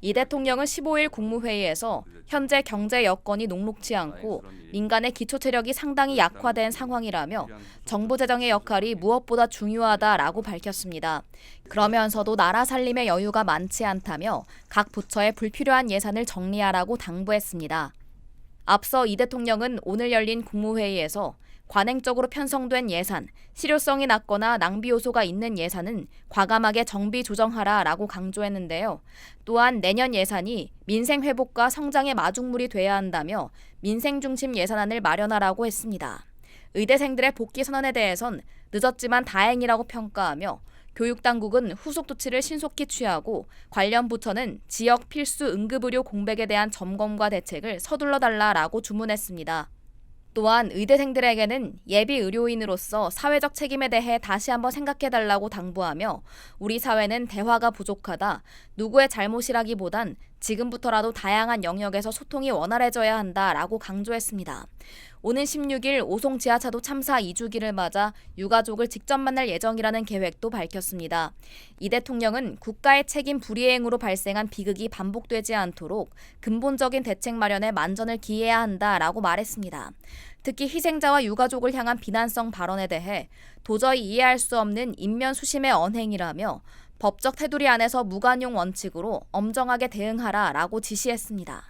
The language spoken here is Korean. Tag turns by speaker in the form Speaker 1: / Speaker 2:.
Speaker 1: 이 대통령은 15일 국무회의에서 현재 경제 여건이 녹록치 않고 민간의 기초 체력이 상당히 약화된 상황이라며 정부 재정의 역할이 무엇보다 중요하다라고 밝혔습니다. 그러면서도 나라 살림의 여유가 많지 않다며 각 부처의 불필요한 예산을 정리하라고 당부했습니다. 앞서 이 대통령은 오늘 열린 국무회의에서 관행적으로 편성된 예산, 실효성이 낮거나 낭비 요소가 있는 예산은 과감하게 정비 조정하라라고 강조했는데요. 또한 내년 예산이 민생 회복과 성장의 마중물이 돼야 한다며 민생 중심 예산안을 마련하라고 했습니다. 의대생들의 복귀 선언에 대해선 늦었지만 다행이라고 평가하며 교육당국은 후속 조치를 신속히 취하고 관련 부처는 지역 필수 응급의료 공백에 대한 점검과 대책을 서둘러 달라라고 주문했습니다. 또한 의대생들에게는 예비 의료인으로서 사회적 책임에 대해 다시 한번 생각해 달라고 당부하며 우리 사회는 대화가 부족하다. 누구의 잘못이라기보단 지금부터라도 다양한 영역에서 소통이 원활해져야 한다라고 강조했습니다. 오는 16일 오송 지하차도 참사 2주기를 맞아 유가족을 직접 만날 예정이라는 계획도 밝혔습니다. 이 대통령은 국가의 책임 불이행으로 발생한 비극이 반복되지 않도록 근본적인 대책 마련에 만전을 기해야 한다라고 말했습니다. 특히 희생자와 유가족을 향한 비난성 발언에 대해 도저히 이해할 수 없는 인면 수심의 언행이라며 법적 테두리 안에서 무관용 원칙으로 엄정하게 대응하라 라고 지시했습니다.